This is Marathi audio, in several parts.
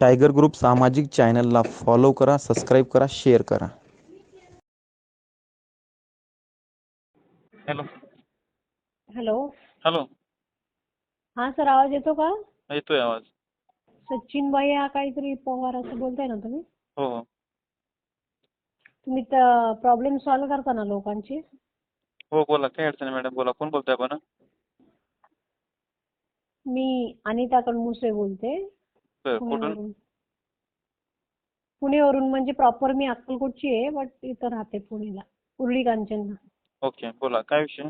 टायगर ग्रुप सामाजिक चॅनलला फॉलो करा सबस्क्राईब करा शेअर करा. हॅलो. हॅलो. हॅलो. हा सर आवाज येतो का? येतोय आवाज. सचिन बाई हा काहीतरी पवार असं बोलताय ना तुम्ही? हो. हो तुम्ही प्रॉब्लेम सॉल्व्ह करता ना लोकांची. हो बोला काय अडचण आहे मॅडम बोला कोण बोलताय आपण? मी अनिता कणमुसे बोलते. कुठून? पुण्यावरून पुणेवरून म्हणजे प्रॉपर मी अक्कलकोटची आहे बट इथं राहते पुणेला उर्ली कांचनला ओके बोला काय विषय?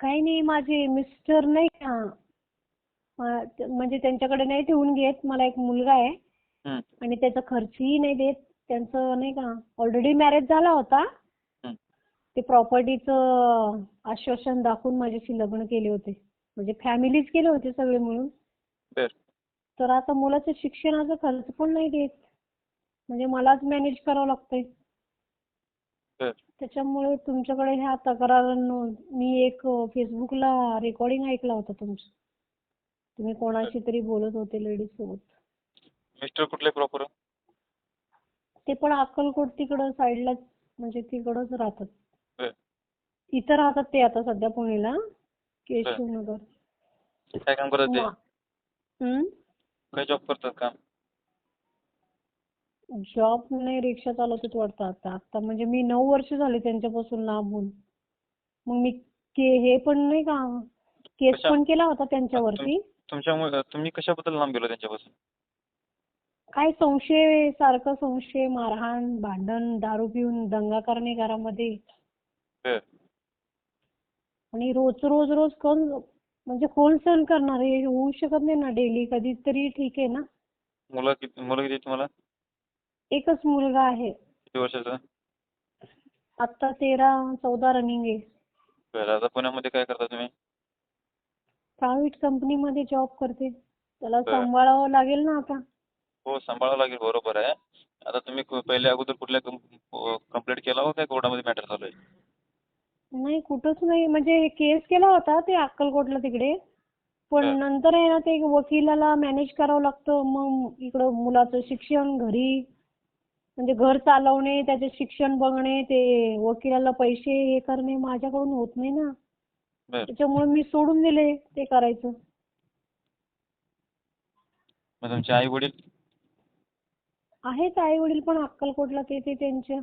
काही नाही माझे मिस्टर नाही का म्हणजे त्यांच्याकडे नाही ठेवून घेत मला एक मुलगा आहे. आणि त्याचा खर्चही नाही देत त्यांचं नाही का ऑलरेडी मॅरेज झाला होता. ते प्रॉपर्टीचं आश्वासन दाखवून माझ्याशी लग्न केले होते. म्हणजे फॅमिलीच केले होते सगळे मिळून. तर आता मुलाचं शिक्षणाचा खर्च पण नाही देत. म्हणजे मलाच मॅनेज करावं लागतंय. त्याच्यामुळे तुमच्याकडे ह्या तक्रार मी एक फेसबुकला रेकॉर्डिंग ऐकला होता तुमचं. तुम्ही कोणाशी तरी बोलत होते लेडीज सोबत. मिस्टर कुठले प्रॉपर? ते पण अक्कलकोट तिकडं साईडला म्हणजे तिकडंच राहतात. इथं राहतात ते आता सध्या पुणेला केशवनगर. काय काम करतात ते? मा-? काय जॉब करतात काम जॉब नाही रिक्षा चालवतात वाटतं आता. आता म्हणजे मी नऊ वर्ष झाले त्यांच्यापासून लांब होऊन मग मी के हे पण नाही का? केस कशा- पण केला होता त्यांच्यावरती. तुमच्यामुळे तुम्ही कशाबद्दल लांब गेलो त्यांच्यापासून? काय संशय सारखं संशय मारहाण भांडण दारू पिऊन दंगा करणे घरामध्ये. बर. आणि रोज रोज रोज कोण म्हणजे कोण सहन करणार हे होऊ शकत नाही ना डेली कधीतरी ठीक आहे ना? मुलं किती मुलं किती आहेत तुम्हाला? एकच मुलगा आहे. किती वर्षाचं? आता तेरा चौदा रनिंग आहे. बरं आता पुण्यामध्ये काय करता तुम्ही? प्रायव्हेट कंपनीमध्ये जॉब करते. त्याला बरं. सांभाळावं लागेल ना आता. हो सांभाळावं लागेल. बरोबर आहे. आता तुम्ही कु- पहिले अगोदर कुठल्या कंप्लेंट केला हो काय कोर्टामध्ये मॅटर चालू आहे? नाही कुठंच नाही. म्हणजे केस केला होता ते अक्कलकोटला तिकडे. पण. नंतर आहे ना ते वकिलाला मॅनेज करावं लागतं. मग इकडं मुलाचं शिक्षण घरी म्हणजे घर चालवणे त्याचे शिक्षण बघणे ते वकिलाला पैसे हे करणे माझ्याकडून होत नाही ना. बरं. त्याच्यामुळे मी सोडून दिले ते करायचं. मग तुमचे आई वडील आहेत आई वडील पण अक्कलकोटला ते ते त्यांच्या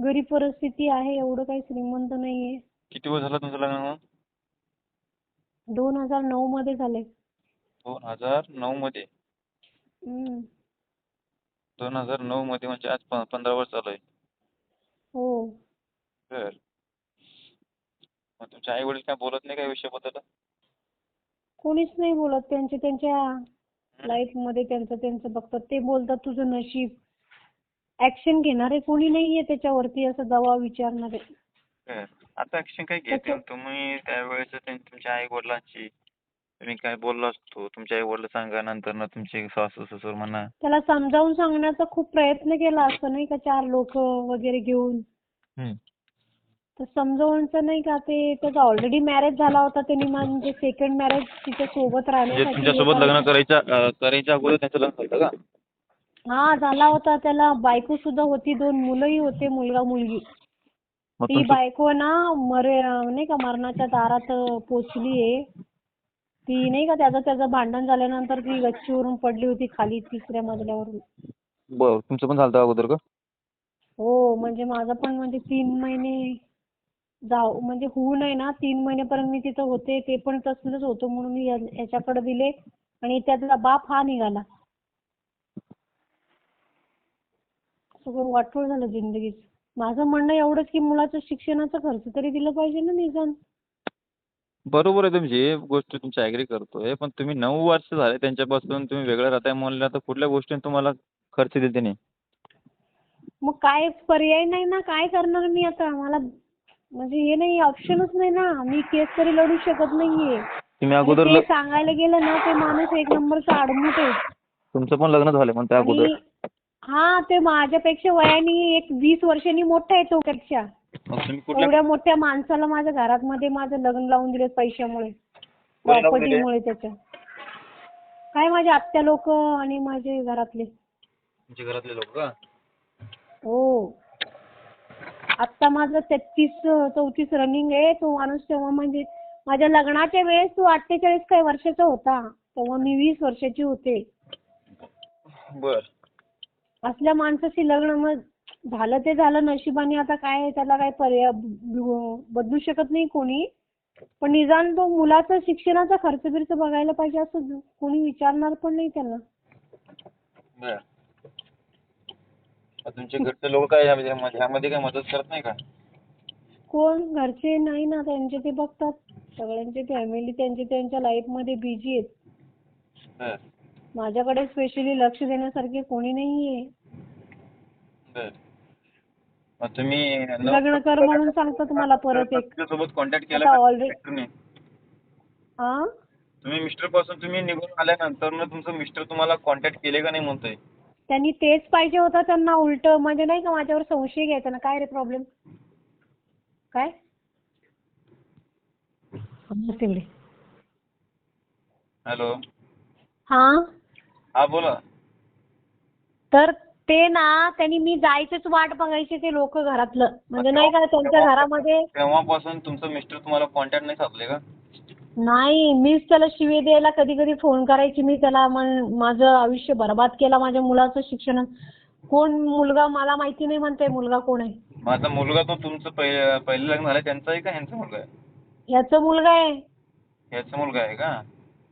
घरी परिस्थिती आहे एवढं काही श्रीमंत नाहीये. किती वर्ष झालं तुमचं लग्न होऊन? दोन हजार नऊ मध्ये झाले. दोन हजार नऊ मध्ये? हम्म. दोन हजार नऊ मध्ये म्हणजे आज प- पंधरा वर्ष आहे हो. बर. मग तुमचे आई वडील काय बोलत नाही काय विषयाबद्दल? कोणीच नाही बोलत. त्यांच्या त्यांच्या लाईफमध्ये त्यांचं त्यांचं बघतात. ते बोलतात तुझं नशीब ऍक्शन घेणारे कोणी नाहीये त्याच्यावरती असं दवा विचारणारे. बर आता ऍक्शन काय घेते? त्याच्या- तुम्ही त्यावेळेस त्यां- तुमच्या आई वडिलांची तुम्ही काय बोलला असतो? तुमच्या आई वडील सांगा नंतर ना तुमचे सासू ससुर म्हणा. त्याला समजावून सांगण्याचा खूप प्रयत्न केला असं नाही का चार लोक वगैरे घेऊन. हम्म. तर समजावूनचं नाही का ते त्याचा ऑलरेडी मॅरेज झाला होता त्यांनी म्हणजे सेकंड मॅरेज तिच्या सोबत म्हणजे राहण्यासाठी तुमच्यासोबत हे लग्न करायचं. करायच्या अं, करायच्या अगोदर त्यांचं लग्न झालं का? हा झाला होता त्याला. बायको सुद्धा होती दोन मुलंही होते मुलगा मुलगी ती बायको ना मरे नाही का मरणाच्या दारात पोचली आहे. ती नाही का त्याचं त्याचं भांडण झाल्यानंतर ती गच्चीवरून पडली होती खाली तिसऱ्या मजल्यावरून. बर तुमचं पण झालं अगोदर का? हो म्हणजे माझं पण म्हणजे तीन महिने जाऊ म्हणजे होऊ नये ना तीन महिनेपर्यंत मी तिथं होते ते पण तसलंच होतं म्हणून मी याच्याकडे दिले. आणि त्यातला बाप हा निघाला. सगळं वाटोळ झालं जिंदगीच. माझं म्हणणं एवढंच की मुलाचं शिक्षणाचा खर्च तरी दिलं पाहिजे ना निदान बरोबर आहे तुमची गोष्ट तुमची ऍग्री करतोय. पण तुम्ही नऊ वर्ष झाले त्यांच्यापासून तुम्ही वेगळं राहताय म्हणलं तर कुठल्या गोष्टीने तुम्हाला खर्च देते नाही मग काय पर्याय नाही ना? काय करणार मी आता? मला म्हणजे हे नाही ऑप्शनच नाही ना. मी केस तरी लढू शकत नाहीये. तुम्ही अगोदर सांगायला गेलं ना ते माणूस एक नंबरचा आडमुठ आहे. तुमचं पण लग्न झालं पण त्या अगोदर. हा ते माझ्यापेक्षा वयाने एक वीस वर्षांनी मोठा आहे तो पेक्षा मग तुम्ही कुठल्या एवढ्या मोठ्या माणसाला माझ्या घरात मध्ये माझं लग्न लावून दिले पैशामुळे. कोणी लावून दिले? प्रॉपर्टीमुळे त्याच्या. काय माझे आत्या लोक आणि माझे घरातले. तुमच्या घरातले लोक का? हो. आत्ता माझं तेहतीस चौतीस रनिंग आहे. तो माणूस तेव्हा म्हणजे माझ्या लग्नाच्या वेळेस तो अठ्ठेचाळीस काही वर्षाचा होता. तेव्हा मी वीस वर्षाची होते. बर. असल्या माणसाशी लग्न मग झालं ते झालं नशिबाने आता काय त्याला काय पर्याय बदलू शकत नाही कोणी. पण निदान तो मुलाचा शिक्षणाचा खर्च बिर्च बघायला पाहिजे असं कोणी विचारणार पण नाही मग तुमचे घरचे लोक काय ह्यामध्ये ह्यामध्ये काय मदत करत नाही का? कोण? घरचे नाही ना त्यांचे ते बघतात. सगळ्यांची फॅमिली त्यांची त्यांच्या लाईफमध्ये बिझी आहेत. माझ्याकडे स्पेशली लक्ष देण्यासारखे कोणी नाहीये. बर. मग तुम्ही लग्न कर म्हणून सांगतो तुम्हाला परत एक. सोबत कॉन्टॅक्ट केला आता का? already- मिस्टरने? हा तुम्ही मिस्टरपासून तुम्ही निघून आल्यानंतर ना तुमचं मिस्टर तुम्हाला कॉन्टॅक्ट केले का नाही म्हणतोय? त्यांनी तेच पाहिजे होतं त्यांना उलट. म्हणजे नाही का माझ्यावर संशय घ्यायचा ना? काय रे प्रॉब्लेम काय? हॅलो हा? हा बोला. तर ते ना त्यांनी मी जायचीच वाट बघायची ते लोक घरातलं. म्हणजे नाही का त्यांच्या घरामध्ये तेव्हापासून तुमचं मिस्टर तुम्हाला कॉन्टॅक्ट नाही साधले का? नाही मीच त्याला शिवे द्यायला कधी कधी फोन करायची. मी त्याला माझं आयुष्य बर्बाद केला माझ्या मुलाचं शिक्षण. कोण मुलगा मला माहिती नाही म्हणते मुलगा कोण आहे. माझा मुलगा तो तुमचं पहि- पहिलं लग्न झालं त्यांचा आहे का? ह्यांचा मुलगा आहे? याचा मुलगा आहे. ह्याचा मुलगा आहे का?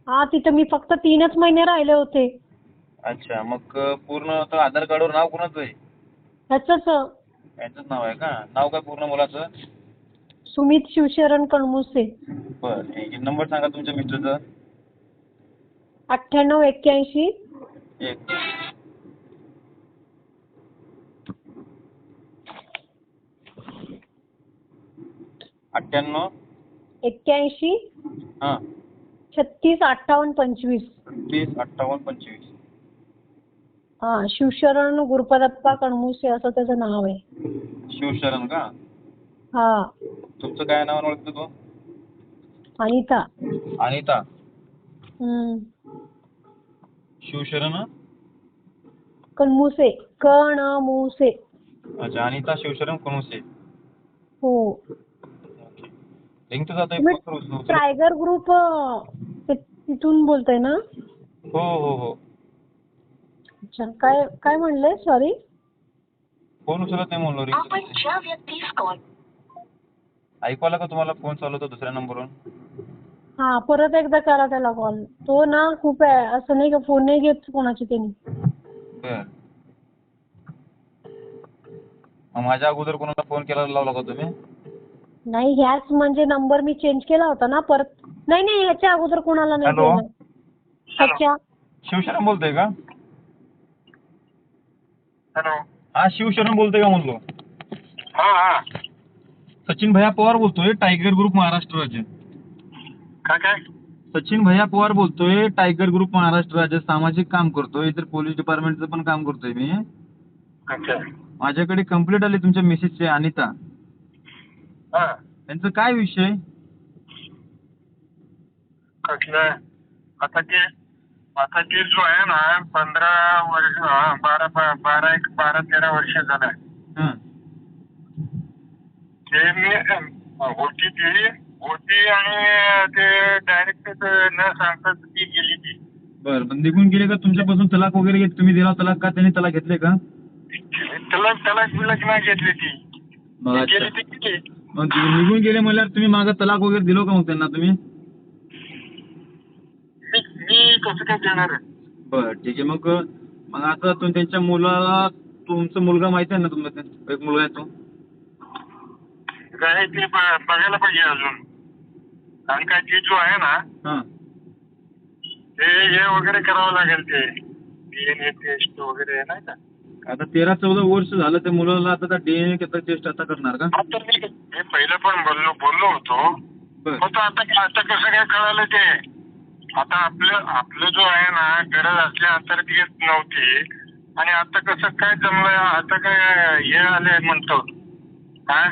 हा तिथं मी फक्त तीनच महिने राहिले होते. अच्छा मग पूर्ण तर आधार कार्डवर नाव कोणाचं आहे? ह्याचंच यांचंच नाव आहे का? नाव काय पूर्ण मुलाचं? सुमित शिवशरण कणमुसे. बरं ठीक आहे. नंबर सांगा तुमच्या मिस्टरचा. अठ्ठ्याण्णव एक्क्याऐंशी. एक. अठ्ठ्याण्णव. एक्क्याऐंशी. हां. छत्तीस अठ्ठावन्न पंचवीस. तीस अठ्ठावन्न पंचवीस. हा शिवशरण गुरुपदप्पा कणमुसे असं त्याचं नाव आहे. शिवशरण का? हा. तुमचं काय नावानं ओळखतो तो? अनिता. अनिता. हम्म. शिवशरण? कणमुसे कणमुसे. अच्छा अनिता शिवशरण कोणुसे हो. लिंक तर जातोय. टायगर ग्रुप तिथून बोलताय ना? हो हो हो. अच्छा. काय काय म्हणले सॉरी फोन उचलत नाही म्हणलो आपण ज्या व्यक्तीस कॉल ऐकू आला का तुम्हाला? फोन चालू होता दुसऱ्या नंबरवरून? हा परत एकदा करा त्याला कॉल तो ना खूप आहे असं नाही का फोन नाही घेत कोणाची त्यांनी. बर. मग माझ्या अगोदर कोणाला फोन केला लावला का तुम्ही? नाही ह्याच म्हणजे नंबर मी चेंज केला होता ना परत. नाही नाही ह्याच्या अगोदर कोणाला नाही Hello? केला. ह्याच्या शिवशरण बोलतोय का? हॅलो. हा शिवशरण बोलतोय का म्हणलो? हा हा. सचिन भैया पवार बोलतोय टायगर ग्रुप महाराष्ट्र राज्य. काय काय? सचिन भैया पवार बोलतोय टायगर ग्रुप महाराष्ट्र राज्य सामाजिक काम करतोय इतर पोलीस डिपार्टमेंटचं पण काम करतोय मी. अच्छा. माझ्याकडे कंप्लीट आले तुमच्या मिसेसचे अनिता. हा. त्यांचं काय विषय? कसलं? आता ते आता ते जो आहे ना पंधरा वर्ष हा, बारा बा- बारा एक बारा तेरा वर्ष झालाय हं. ते मी होती ती होती आणि ते डायरेक्ट न सांगता ती गेली ती. बरं पण निघून गेले का? तुमच्यापासून तलाक वगैरे घेत तुम्ही दिला तलाक का? त्यांनी तलाक घेतले का? त्याला त्याला बिलक नाही घेतली ती. मग ती अच्छा. गेली ती किती? मग तुम्ही निघून गेले म्हणल्यावर तुम्ही मागं तलाक वगैरे दिलो का मग त्यांना तुम्ही? कसं काय देणार आहे? बरं ठीक आहे. मग मग आता तुम्ही त्यांच्या मुलाला तुमचा मुलगा माहिती आहे ना तुमचा एक मुलगा आहे तो? काय ते ब- बघायला पाहिजे अजून. कारण काय ते जो आहे ना हां. ते हे वगैरे करावं लागेल ते. डीएनए टेस्ट वगैरे नाही का? आता तेरा चौदा वर्ष झालं त्या मुलाला आता डीएनए टेस्ट आता करणार का? आता मी मी पहिलं पण बोललो बोललो होतो. बरं. होतं आता आता कसं काय कळालं ते? आता आपलं आपलं जो आहे ना गरज असल्यानंतर ती येत नव्हती. आणि आता कसं काय जमलंय आता काय हे आले म्हणतो. काय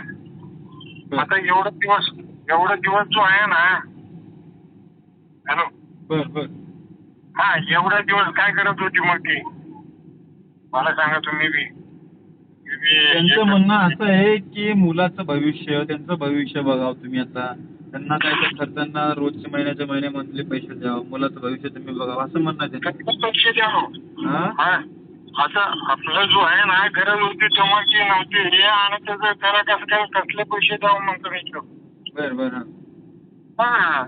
आता एवढं दिवस एवढं दिवस जो आहे ना हॅलो? बर बर. हा एवढा दिवस काय करत होती मग ती? मला सांगा तुम्ही बी. त्यांचं म्हणणं असं आहे की मुलाचं भविष्य त्यांचं भविष्य बघावं तुम्ही आता. त्यांना काय त्या खर्चांना रोजचे महिन्याच्या महिने मंथली पैसे द्यावं मुलाचं भविष्य तुम्ही बघावं असं म्हणणं आहे त्यांचं. कसं पैसे द्या हो? हा? हा आता आपलं जो आहे ना गरज होती तेव्हा की नव्हती. हे आणि त्याचं त्याला कसं काय कसले पैसे द्यावं मग तुम्ही बरं बरं हा.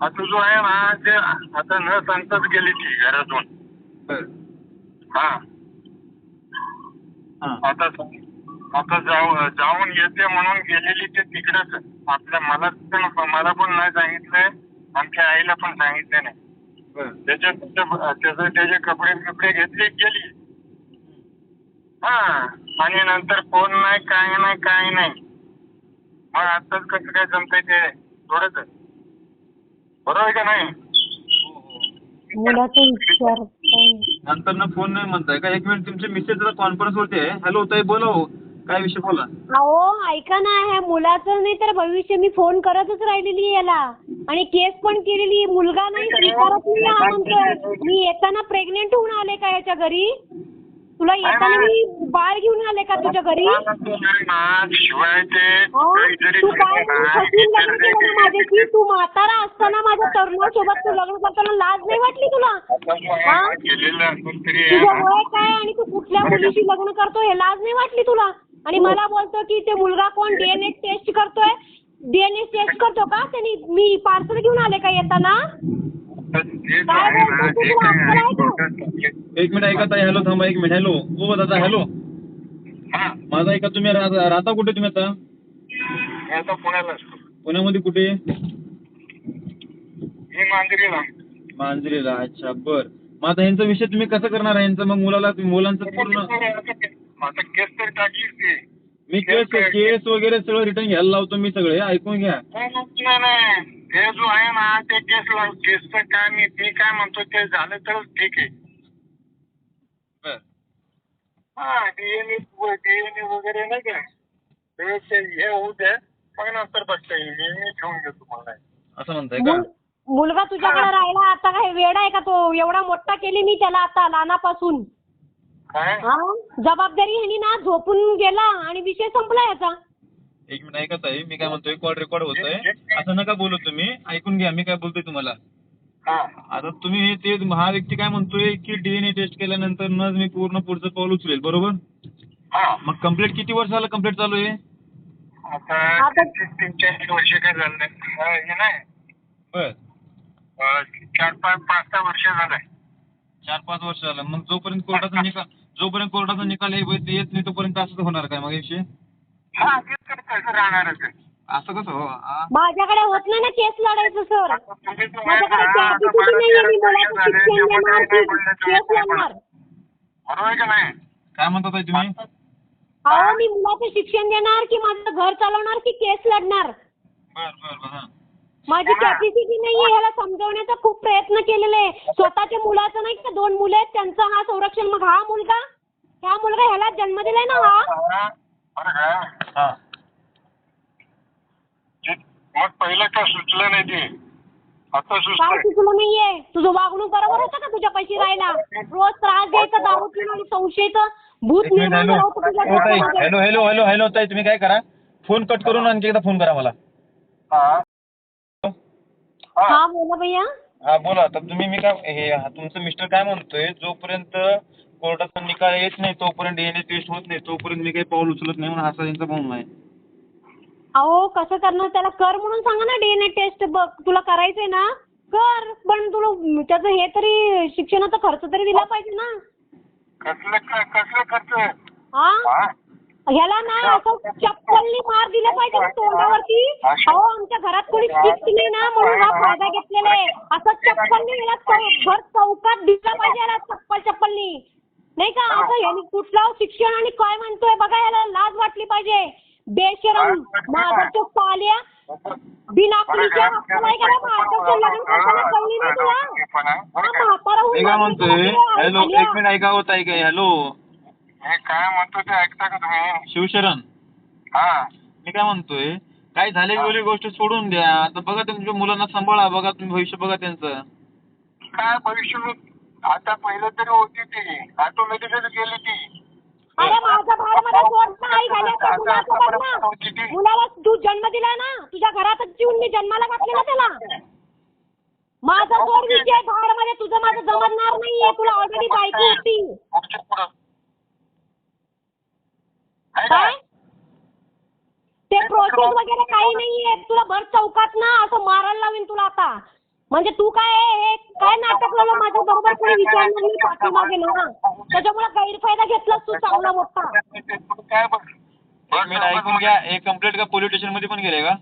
आता जो आहे ना ते आता न सांगताच गेली ती घरातून बरं. हा. हां. आता आता जाऊ जाऊन येते म्हणून गेलेली ते तिकडेच. आपल्या मला पण मला पण नाही सांगितलंय आमच्या आईला पण सांगितलं नाही. बरं. त्याचे त्याचे त्याचे कपडे बिपडे घेतले गेली. हा आणि नंतर फोन नाही काय नाही काय नाही. मग आताच कसं काय जमतंय ते थोडंच. बरोबर आहे का नाही? नंतर ना फोन नाही म्हणताय का? एक मिनिट तुमचे मिसेस जरा कॉन्फरन्स वरती आहे. हॅलो ताई बोला हो. काय विषय बोला? अहो ऐका ना ह्या मुलाचं नाही तर भविष्य मी फोन करतच राहिलेली आहे याला. आणि केस पण केलेली आहे. मुलगा नाही स्वीकारत नाही हा म्हणतोय. मी येताना प्रेग्नेंट होऊन आले का याच्या घरी? तुला येताना मी बाळ घेऊन आले का तुझ्या घरी? शिवाय ते अहो, काहीतरी तू काय केलं ना, फसवून लग्न ते- केलं ना माझ्याशी? तू म्हातारा असताना माझ्या तरुणासोबत तू लग्न करताना लाज नाही वाटली तुला? हा? ना, केलेलं असून तरी आहे. तुझं वय काय आणि तू कुठल्या मुलीशी लग्न करतोय हे लाज नाही वाटली तुला? आणि मला बोलतो की ते मुलगा कोण डीएनए टेस्ट करतोय? डीएनए टेस्ट करतो का? त्यांनी मी पार्सल घेऊन आले का येताना? काय बोलतो ते तुला अक्कल आहे का? एक मिनिट. ऐका ताई हॅलो थांबा एक मिनिट हॅलो. हो दादा हॅलो. हा. माझा ऐका तुम्ही राहता राहता कुठे तुम्ही आता? मी आता पुण्याला असतो. पुण्यामध्ये कुठे? मी मांजरीला. मांजरीला अच्छा बर. मग आता यांचा विषय तुम्ही कसं करणार आहे? यांचं मग मुलाला मुलांचं पूर्ण आता केस तर टाकलीच ती मी केस केस वगैरे सगळं रिटर्न घ्यायला लावतो मी सगळे ऐकून घ्या. नाही ते जो आहे ना ते केस लाव केसचं काय मी मी काय म्हणतो ते झालं तर ठीक आहे. हा डीएनए डीएनए वगैरे नाही का? ते ते हे होऊ दे. मग नंतर बघता. येईल मी ठेवून घेतो मला असं म्हणताय का? मुल- मुलगा तुझ्याकडे राहिला आता काय वेड आहे का तो? एवढा मोठा केली मी त्याला आता लहानापासून. काय? हा? जबाबदारी ह्यानी ना झोपून गेला आणि विषय संपला याचा. एक मिनिट ऐकत आहे मी काय म्हणतोय कॉल रेकॉर्ड होतोय. असं नका बोलू तुम्ही. ऐकून घ्या मी काय बोलतोय तुम्हाला. हा. आता तुम्ही ते हा व्यक्ती काय म्हणतोय की डीएनए टेस्ट केल्यानंतर मी पूर्ण पुढचं पाऊल उचलेल बरोबर? हा. मग कंप्लीट किती वर्ष झालं कंप्लीट चालू आहे? आता तीन तीन चार वर्ष काय झालं नाही. हा, हे नाही. बर. चार पाच पाच सहा वर्ष झालंय. चार पाच वर्ष झालं. मग जोपर्यंत कोर्टाचा निकाल जोपर्यंत कोर्टाचा निकाल येत येत नाही तोपर्यंत असंच होणार काय मग विषय? हा ते तर तसं राहणारच आहे. असं कसं हो? आ? माझ्याकडे होत नाही ना केस लढायचं सर आता तुम्ही जो आहे माझ्याकडे ना, मी झाले, शिक्षण देणार नाही तुम्ही केस काय पण. लढणार बरोबर आहे का नाही? काय म्हणता ताई तुम्ही? अहो मी मुलाचं शिक्षण देणार की माझं घर चालवणार की केस लढणार? बर बर बर हा. माझी कॅपॅसिटी नाहीये ह्याला समजवण्याचा खूप प्रयत्न केलेले आहे. स्वतःच्या मुलाचं नाही का दोन मुलं आहेत त्यांचं हा संरक्षण. मग हा मुलगा? हा मुलगा ह्याला जन्म दिलाय ना हा? हा, बरं का? हा. जे- मग पहिलं का सुचलं नाही ते? आता काय सुचलंय सुचलं नाहीये? तुझं वागणूक बरोबर होतं का तुझ्या पैसे राहायला? रोज त्रास द्यायचा दारू पिऊन आणि संशयचं भूत एक मिनिट निर्माण हॅलो. होतं तुझ्या हो ताई. डोक्यामध्ये. हॅलो हॅलो हॅलो हॅलो ताई तुम्ही काय करा? फोन कट करून आणखी एकदा फोन करा मला. हा. हा. बोला भैया. हा बोला. तर तुम्ही मी काय हे हा, तुमचं मिस्टर काय म्हणतोय जोपर्यंत कोर्टाचा निकाल येत नाही तोपर्यंत डीएनए टेस्ट होत नाही तोपर्यंत मी काही पाऊल उचलत नाही म्हणून असा त्यांचा म्हणणं आहे. अहो कसं करणार? त्याला कर म्हणून सांगा ना डीएनए टेस्ट बघ. तुला करायचंय ना कर. पण तुला त्याचं हे तरी शिक्षणाचा खर्च तरी दिला पाहिजे ना. कसलं कसलं खर्च? हा? ह्याला ना असं चप्पलनी मार दिला पाहिजे ना तोंडावरती. अहो आमच्या घरात कोणी शिक्त नाही ना म्हणून हा फायदा घेतलेला आहे. असं चप्पलनी याला चौ- भर चौकात दिसला पाहिजे याला चप्पल चप्पलनी. नाही का? असं ह्यानी कुठलं शिक्षण आणि काय म्हणतोय? बघा याला लाज वाटली पाहिजे. बेशरम. माझ्या पाल्या बिनाकलीच्या का लग्न कळली नाही तुला? हा. म्हातारा होऊन मी काय लग्न म्हणतोय हॅलो. एक मिनिट ऐका होत आहे काय हॅलो. हे काय म्हणतो ते ऐकता का तुम्ही? शिवशरण. हा. मी काय म्हणतोय काय झाले गेली गोष्ट सोडून द्या. आता बघा तुमच्या मुलांना सांभाळा बघा तुम्ही भविष्य बघा त्यांचं. काय भविष्य मी आता पहिलं तरी होती ती. ऑटोमॅटिकच गेली ती. अरे माझ्या सोड ना आई बघ ना. मुलाला तू जन्म दिला ना तुझ्या घरातच जीवन मी जन्माला घातलेला त्याला. माझा सोड विषयमध्ये तुझं माझं जमणार नाहीये तुला ऑलरेडी बायको होती. पुढं. ते प्रोसेस वगैरे काही नाहीये. तुला भर चौकात ना असं मारायला लावीन तुला आता. म्हणजे तू काय हे काय नाटक लावलं माझ्या बरोबर? कोणी विचारलं नाही पाठीमागे ना. त्याच्यामुळे गैरफायदा घेतलास तू चांगला मोठा. काय बघ एक मिनिट ऐकून घ्या. एक कंप्लेंट का पोलीस स्टेशनमध्ये पण गेले का?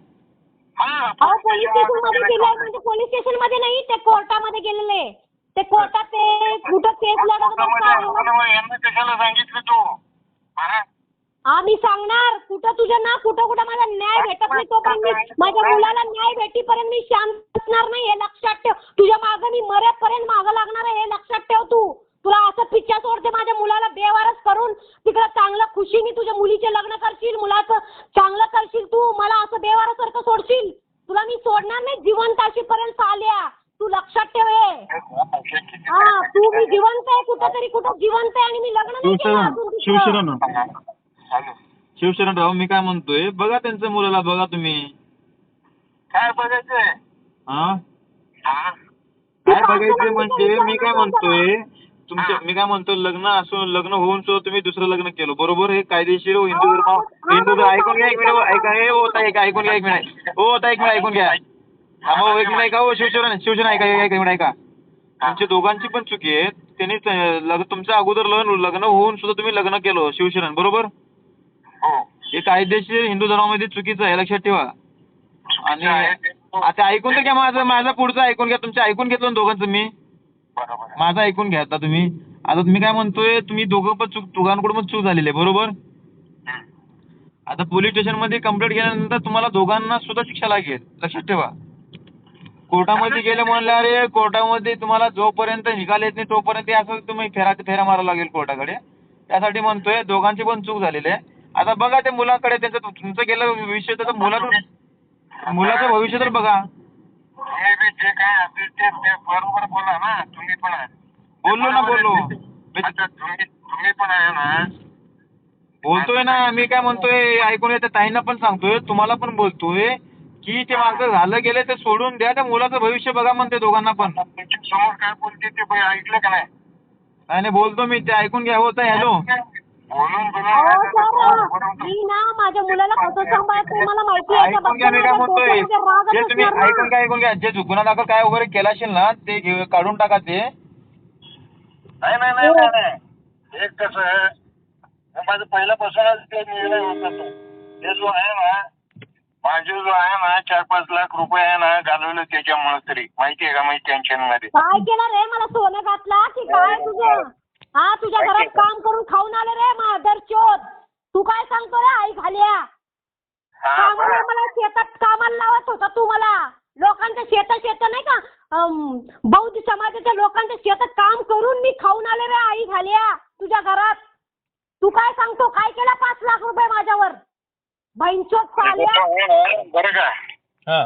अहो पोलीस स्टेशनमध्ये गेलाय म्हणजे पोलीस स्टेशनमध्ये नाही ते कोर्टामध्ये गेलेले. ते कोर्टात ते कुठं केस लढत बसतात यांना कशाला सांगितलं तू? हा? आम्ही सांगणार कुठं तुझं ना कुठं कुठं मला न्याय भेटत नाही तोपर्यंत मी माझ्या मुलाला न्याय भेटीपर्यंत मी शांत असणार नाही हे लक्षात ठेव. तुझ्या मागं मी मरेपर्यंत मागं लागणार आहे हे लक्षात ठेव तू. तुला असं पिच्छा सोडते माझ्या मुलाला बेवारस करून. तिकडं चांगलं खुशीने तुझ्या मुलीचे लग्न करशील मुलाचं चांगलं करशील तू. मला असं बेवारसारखं सोडशील. तुला मी सोडणार नाही जिवंत अशीपर्यंत आल्या तू लक्षात ठेव हे. हा तू मी जिवंत आहे कुठं तरी कुठं जिवंत आहे आणि मी लग्न नाही केलं अजून. शिवशरण राव मी काय म्हणतोय बघा त्यांच्या मुलाला बघा तुम्ही. काय बघायचंय? हा? हा? काय बघायचं म्हणजे मी काय म्हणतोय तुमच्या मी काय म्हणतो लग्न असून लग्न होऊन सुद्धा तुम्ही दुसरं लग्न केलं. बरोबर? हे कायदेशीर हो, हिंदू धर्म हिंदू धर्म ऐकून घ्या एक मिनिट ऐका हे हो ताई ऐका ऐकून घ्या एक मिनिट. हो ताई एक मिनिट ऐकून घ्या. हा, हो एक मिनिट ऐका हो शिवशरण शिवशरण ऐका एक मिनिट ऐका. तुमच्या दोघांची पण चुकी आहे त्यांनी तुमच्या अगोदर लग्न लग्न होऊन सुद्धा तुम्ही लग्न केलं शिवशरण बरोबर? हो. हे कायदेशीर हिंदू धर्मामध्ये चुकीचं आहे. लक्षात ठेवा. आणि आता ऐकून तर घ्या माझं माझं पुढचं ऐकून घ्या. तुमचं ऐकून घेतलं ना दोघांचं मी. माझं ऐकून घ्या आता तुम्ही. आता तुम्ही काय म्हणतोय? तुम्ही दोघं पण चूक दोघांकडून पण चूक झालेली आहे. बरोबर? हं. आता पोलीस स्टेशनमध्ये कंप्लेंट केल्यानंतर तुम्हाला दोघांना सुद्धा शिक्षा लागेल. लक्षात ठेवा. कोर्टामध्ये गेले म्हणलं अरे कोर्टामध्ये तुम्हाला जोपर्यंत निकाल येत नाही तोपर्यंत हे असं तुम्ही फेरा फेरा मारायला लागेल कोर्टाकडे. त्यासाठी म्हणतोय दोघांची पण चूक झालेली आहे. आता बघा त्या मुलाकडे त्याचं तुमचं गेलं विषय त्याचं मुलाचं मुलाचं भविष्य तर बघा. जे काय असेल ते बरोबर बोला ना तुम्ही पण. बोललो ना बोललो. तुम्ही पण आहे ना. बोलतोय ना मी काय म्हणतोय ऐकून येते. ताईंना पण सांगतोय तुम्हाला पण बोलतोय की ते मागं झालं गेलं ते सोडून द्या त्या मुलाचं भविष्य बघा म्हणते दोघांना पण. समोर काय बोलते ते ऐकलं का नाही? नाही, बोलतो मी ते ऐकून घ्या होत हॅलो. मी ना माझ्या मुलाला कसं सांभाळते मला माहिती आहे ऐकून घ्या मी काय म्हणतोय. डोक्यामध्ये रागच जे तुम्ही. ऐकून घ्या ऐकून घ्या. जे गुन्हा दाखल काय वगैरे केला असेल ना ते काढून टाका ते. नाही नाही नाही नाही, नाही. एक कसं आहे हे माझं पहिल्यापासूनच ते निर्णय होता तो ते जो आहे ना माझे जो आहे ना चार पाच लाख रुपये आहे ना घालवलं त्याच्यामुळे तरी. माहिती आहे का मी टेन्शनमध्ये काय केलं रे? मला सोनं घातला. की काय तुझं? हा तुझ्या घरात काम करून खाऊन आले रे मादर चोत तू काय सांगतो रे आई खाल्या हा. मला शेतात कामाला लावत होता तू मला. लोकांच्या शेतात शेत नाही का? बौद्ध समाजाच्या लोकांच्या शेतात काम करून मी खाऊन आले रे आई घाल्या तुझ्या घरात. तू काय सांगतो काय केला पाच लाख रुपये माझ्यावर? आहे ना, बरं का हा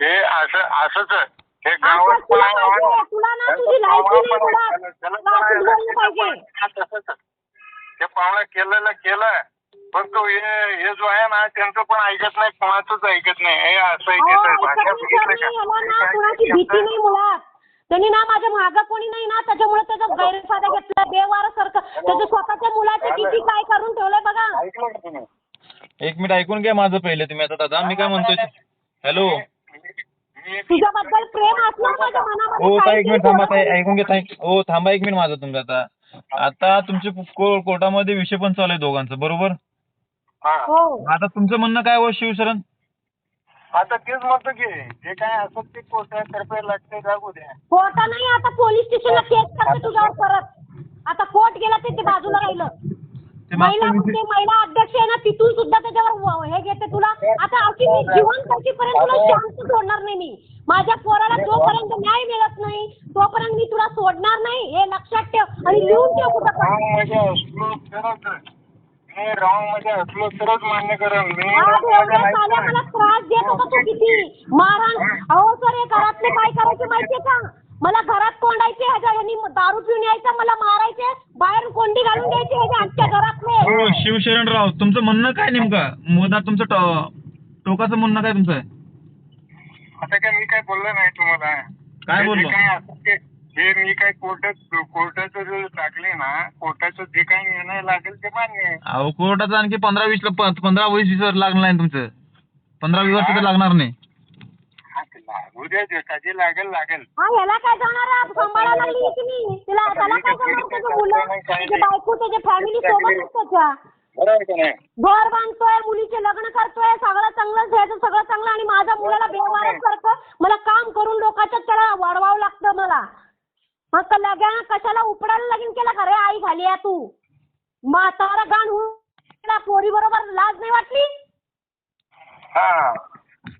हे असं असंच. हे गावात पण तुला आहे, पाहिजे, तुला ना तुझी लायकी नाही तुला पाहिजे. हा, आहे. ते पाहुणा केलेलं केलं पण तो हे हे जो आहे ना त्यांचं पण ऐकत नाही कोणाचंच ऐकत नाही. हे असं अहो, ऐकत आहे. ऐकत भाषा नाही सर बघितलं मी, याला ना का? कुणाची भीती नाही मुळात. त्यांनी ना माझ्या मागं कोणी नाही ना त्याच्यामुळे त्याचा गैरफायदा घेतला बेवारसारखं. त्याच्या स्वतःच्या मुलाची किती काय करून ठेवलंय बघा. ऐकलं का तुम्ही? एक मिनिट ऐकून घ्या माझं पहिले तुम्ही. आता दादा मी काय म्हणतोय? हॅलो. मी तुझ्याबद्दल प्रेम असलं माझ्या मनामध्ये हो ताई एक मिनिट थांबा ताई ऐकून घ्या ताई. हो थांबा एक मिनिट माझं तुम्ही आता. आता तुमचे को- कोर्टामध्ये विषय पण चालू आहे दोघांचं बरोबर? हा. हो. आता तुमचं म्हणणं काय हो शिवशरण? आता तेच म्हणतो की जे काय असं ते कोर्टातर्फे लागते जागू द्या. कोर्टा नाही आता पोलीस स्टेशनला केस करते तुझ्यावर परत. आता कोर्ट गेला ते ते बाजूला राहिलं. महिला ते महिला अध्यक्ष आहे ना तिथून सुद्धा त्याच्यावर हे घेते तुला. आता अशी मी जिवंत अशीपर्यंत तुला शांत सोडणार नाही मी. माझ्या पोराला जोपर्यंत न्याय मिळत नाही तोपर्यंत मी तुला सोडणार नाही. हे लक्षात ठेव आणि लिहून ठेव कुठं हा, पण म्हणजे. मला त्रास देत होता तू किती? मारहाण. अहो सर हे घरातले काय करायचे माहितीये का? मला घरात कोंडायचे ह्याच्या ह्यांनी दारू पिऊन यायचं मला मारायचे बाहेर कोंडी घालून द्यायचे ह्याच्या आजच्या घरातले हो शिवशरणराव तुमचं म्हणणं काय नेमकं? मुदा तुमचं टो- टोकाचं म्हणणं काय तुमचं? आता काय मी काय बोललो नाही तुम्हाला. काय हे जे बोललो? काय असेल ते हे मी काय कोर्टात कोर्टाचं जे टाकले ना कोर्टाचं जे काही निर्णय लागेल ते मान्य आहे. अहो कोर्टाचं आणखी पंधरा वीस पंधरा वीस वीस लागणार नाही तुमचं. पंधरा वीस वर्ष तर लागणार नाही. लागू जे लागेल लागेल. हा ह्याला काय जाणार आहे? सांभाळायला लागली की मी तिला त्याला काय जाणार त्याचे मुलं त्याचे बायको त्याचे फॅमिली सोबतच त्याच्या. बरोबर आहे का नाही? घर बांधतोय मुलीचे लग्न करतोय सगळं चांगलं घ्यायचं सगळं चांगलं आणि माझ्या मुलाला बेवारस करतो मला काम करून लोकांच्या त्याला वाढवावं लागतं मला. मग का लग्न कशाला उपडायला लगीन केलं का रे? आई झाली आहे तू. म्हातारा गाण होऊन पोरी बरोबर लाज नाही वाटली? हा.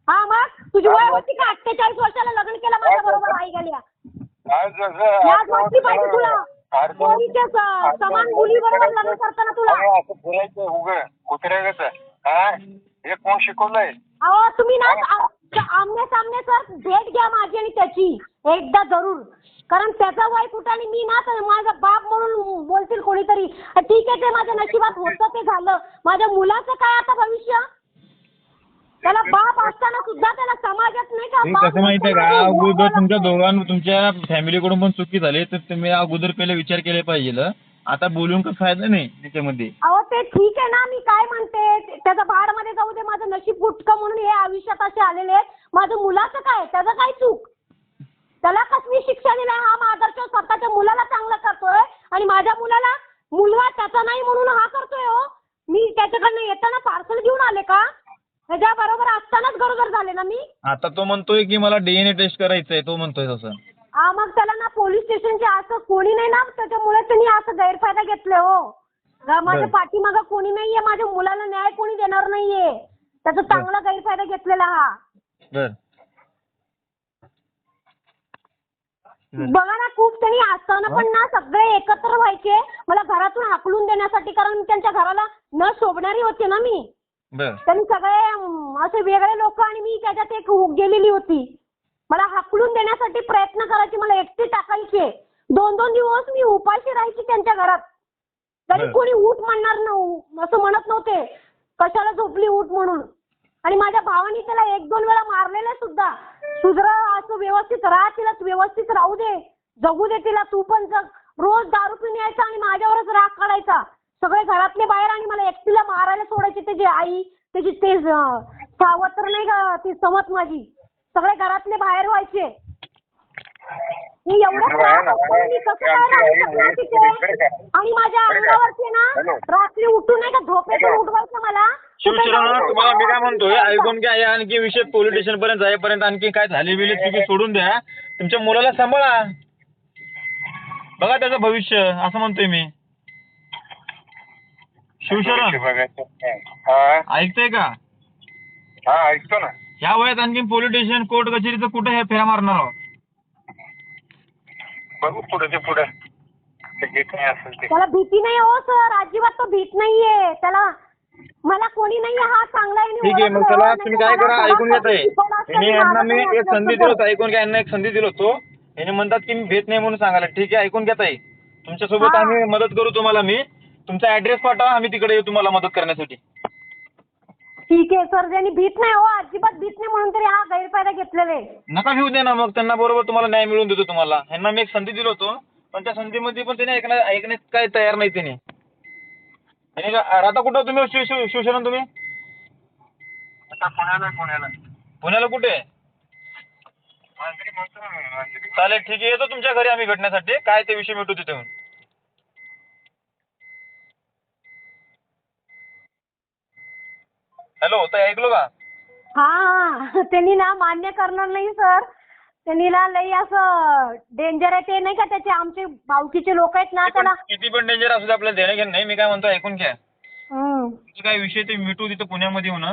हा मग? तुझी वय होती का? अठ्ठेचाळीस वर्षाला लग्न केलं माझ्या बरोबर आई झाली आहे. आज जसं लाज वाटली पाहिजे तुला. अडचण- पोरीच्या स- समान मुली बरोबर लग्न करताना तुला असं हा हे कोण शिकवलंय? अहो तुम्ही ना आमने सामने सर भेट घ्या माझी आणि त्याची. एकदा जरूर. कारण त्याचा वय कुठं आणि मी ना तर माझा बाप म्हणून बोलतील कोणीतरी. ठीक आहे ते माझ्या नशिबात होतं ते झालं. माझ्या मुलाचं काय आता भविष्य? त्याला बाप असताना सुद्धा त्याला समाजात नाही का ते कसं माहितीये का? अगोदर तुमच्या दोघां तुमच्या फॅमिलीकडून पण चुकी झाली तर तुम्ही अगोदर पहिले विचार केले पाहिजे आता बोलून काही फायदा नाही त्याच्यामध्ये. अहो ते ठीक आहे ना मी काय म्हणते त्याचं भाडमध्ये जाऊ दे माझं नशीब गुटकं म्हणून हे आयुष्यात असे आलेले आहेत. माझं मुलाचं काय त्याचं काय चूक? त्याला कसली शिक्षा दिली? हा मादरचो स्वतःच्या मुलाला चांगलं करतोय आणि माझ्या मुलाला मुलगा त्याचा नाही म्हणून हा करतोय हो? मी त्याच्याकडनं येताना पार्सल घेऊन आले का? त्याच्या बरोबर असतानाच गरोदर झाले ना मी? आता तो म्हणतोय की मला डीएनए टेस्ट करायचंय तो म्हणतोय तसं. हा मग त्याला ना पोलीस स्टेशनचे असं कोणी नाही ना त्याच्यामुळे त्यांनी असं गैरफायदा घेतले हो. ग- माझ्या बरं. पाठीमागं कोणी नाहीये माझ्या मुलाला न्याय कोणी देणार नाहीये. त्याचा चांगला गैरफायदा घेतलेला हा. बर. बघा ना खूप त्यांनी असताना पण ना सगळे एकत्र व्हायचे. मला घरातून हाकलून देण्यासाठी कारण मी त्यांच्या घराला न शोभणारी होते ना मी. बर. त्यांनी सगळे अं, असे वेगळे लोक आणि मी त्याच्यात एक गेलेली होती. मला हाकलून देण्यासाठी प्रयत्न करायचे मला एकटी टाकायचे दोन दोन दिवस मी उपाशी राहायची त्यांच्या घरात. तरी बरं. कोणी उठ म्हणणार नव्ह असं म्हणत नव्हते. कशाला झोपली उठ म्हणून? आणि माझ्या भावाने त्याला एक दोन वेळा मारलेले सुद्धा. सुधरा असं व्यवस्थित राहा तिला व्यवस्थित राहू दे. जगू दे तिला तू पण जग. रोज दारू पिऊन यायचा आणि माझ्यावरच राग काढायचा. सगळे घरातले बाहेर आणि मला एकटीला मारायला सोडायचे त्याची आई त्याची ते सावत्र नाही का ती समत माझी. सगळे घरातले बाहेर व्हायचे. मी एवढं त्रास होतो, मी कसं काय राहू शकणार तिथे? आणि माझ्या अंगावरचे ना रात्री उठून नाही का झोपेतून उठवायचं मला? तुम्हाला मी काय म्हणतोय ऐकून घ्या या आणखी विषय पोलीस स्टेशन पर्यंत जाईपर्यंत आणखी काय झाले बिले तुम्ही सोडून द्या. तुमच्या मुलाला सांभाळा. बघा त्याचं भविष्य असं म्हणतोय मी. शिवशरण. बघायचं हा. ऐकतोय का? हा ऐकतो ना. या वयात आणखी पोलीस स्टेशन कोर्ट कचेरीचं कुठे हे फेऱ्या मारणार आहोत? बघू पुढे ते पुढे. ते जे काही असेल ते. त्याला भीती नाही हो सर. अजिबात तो भीत नाहीये. त्याला मला कोणी नाहीये हा चांगला आहे, ठीक आहे मग. त्याला नाही तुम्ही काय करा ऐकून घेत आहे यांनी मी यांना मी माझं एक संधी दिलो ऐकून घ्या यांना एक संधी दिलो तो यांनी म्हणतात की मी भेट नाही म्हणून सांगायला. ठीक आहे ऐकून घेत आहे तुमच्यासोबत हा. आम्ही मदत करू तुम्हाला मी. तुमचा ऍड्रेस पाठवा आम्ही तिकडे येऊ तुम्हाला मदत करण्यासाठी. ठीक आहे सर ज्यांनी भीत नाही हो अजिबात भीत नाही म्हणून तरी हा गैरफायदा घेतलेला आहे. नका घेऊ दे ना मग त्यांना बरोबर तुम्हाला न्याय मिळवून देतो तुम्हाला. ह्यांना मी एक संधी दिलो होतो पण त्या संधीमध्ये पण त्याने ऐकण्या ऐकण्यात काय तयार नाही त्याने. आणि का- राहता कुठं तुम्ही शिव शिव- शिवशरण तुम्ही? आता पुण्याला पुण्याला. पुण्याला कुठे? मांजरी म्हणतो ना मी, मांजरी. चालेल ठीक आहे. येतो तुमच्या घरी आम्ही भेटण्यासाठी. काय ते विषय मिटू तिथे हॅलो ताई ऐकलो का? हा त्यांनी ना मान्य करणार नाही सर. त्यांनी ना लई असं डेंजर आहे ते नाही का त्याचे आमचे भावकीचे लोक आहेत ना त्याला. किती पण डेंजर असू दे आपल्याला देणं घेणं नाही मी काय म्हणतो ऐकून घ्या. हम्म. तुझं काय विषय ते मिटू तिथं पुण्यामध्ये येऊन